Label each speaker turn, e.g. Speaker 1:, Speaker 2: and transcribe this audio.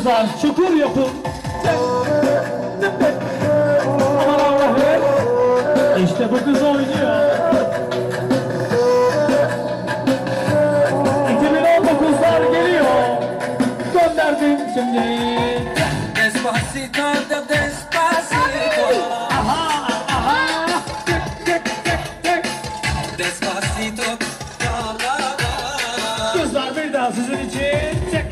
Speaker 1: kızlar çukur yapın. Aman Allah'ım. İşte bu kız oynuyor. şimdi.
Speaker 2: Despacito, despacito.
Speaker 1: Aha, aha. Tık, tık, tık, tık.
Speaker 2: Despacito, la la la.
Speaker 1: Kızlar bir daha sizin için. Çek.